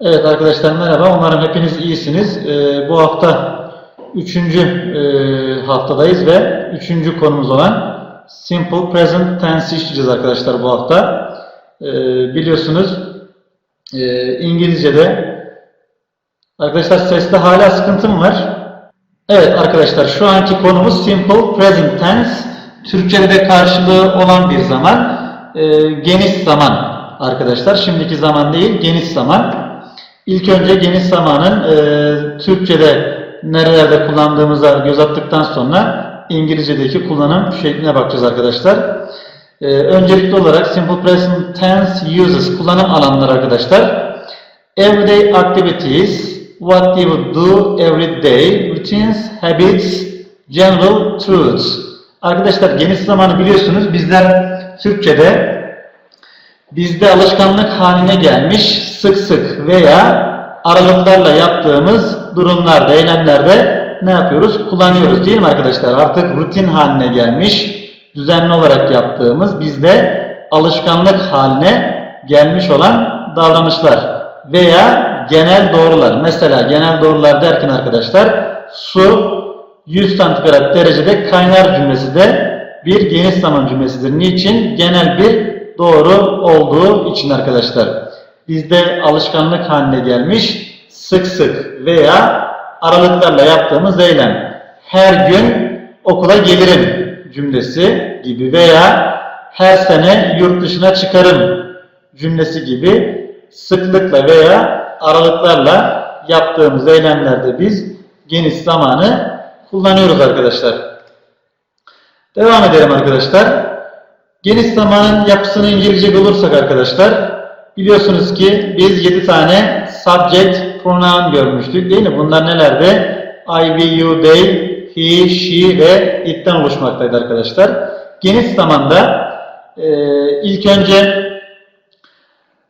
Evet arkadaşlar merhaba. Umarım hepiniz iyisiniz. Ee, bu hafta üçüncü e, haftadayız ve üçüncü konumuz olan Simple Present Tense işleyeceğiz arkadaşlar bu hafta. Ee, biliyorsunuz e, İngilizce'de arkadaşlar seste hala sıkıntım var. Evet arkadaşlar şu anki konumuz Simple Present Tense. Türkçe'de de karşılığı olan bir zaman. E, geniş zaman arkadaşlar. Şimdiki zaman değil geniş zaman. İlk önce geniş zamanın e, Türkçe'de nerelerde kullandığımıza göz attıktan sonra İngilizce'deki kullanım şekline bakacağız arkadaşlar. E, öncelikli olarak Simple Present Tense Uses kullanım alanları arkadaşlar. Everyday activities, what you do every day, routines, habits, general truths. Arkadaşlar geniş zamanı biliyorsunuz bizler Türkçe'de bizde alışkanlık haline gelmiş sık sık veya aralıklarla yaptığımız durumlarda, eylemlerde ne yapıyoruz? Kullanıyoruz değil mi arkadaşlar? Artık rutin haline gelmiş, düzenli olarak yaptığımız bizde alışkanlık haline gelmiş olan davranışlar veya genel doğrular. Mesela genel doğrular derken arkadaşlar su 100 santigrat derecede kaynar cümlesi de bir geniş zaman cümlesidir. Niçin? Genel bir doğru olduğu için arkadaşlar. Bizde alışkanlık haline gelmiş sık sık veya aralıklarla yaptığımız eylem. Her gün okula gelirim cümlesi gibi veya her sene yurt dışına çıkarım cümlesi gibi sıklıkla veya aralıklarla yaptığımız eylemlerde biz geniş zamanı kullanıyoruz arkadaşlar. Devam edelim arkadaşlar. Geniş zamanın yapısını inceleyecek olursak arkadaşlar, biliyorsunuz ki biz 7 tane subject pronoun görmüştük değil mi? Bunlar nelerdi? I, we, you, they, he, she ve it'ten oluşmaktaydı arkadaşlar. Geniş zamanda e, ilk önce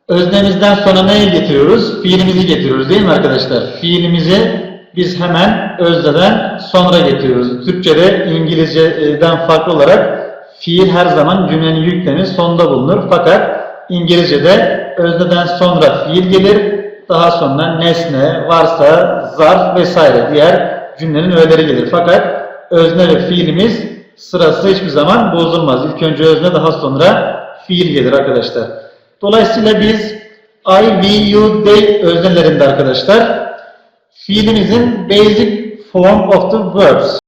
öznemizden sonra neyi getiriyoruz? Fiilimizi getiriyoruz değil mi arkadaşlar? Fiilimizi biz hemen özneden sonra getiriyoruz. Türkçe'de İngilizce'den farklı olarak fiil her zaman cümlenin yüklemi sonda bulunur. Fakat İngilizce'de özneden sonra fiil gelir. Daha sonra nesne, varsa, zarf vesaire diğer cümlenin öğeleri gelir. Fakat özne ve fiilimiz sırası hiçbir zaman bozulmaz. İlk önce özne daha sonra fiil gelir arkadaşlar. Dolayısıyla biz I, we, you, they öznelerinde arkadaşlar fiilimizin basic form of the verbs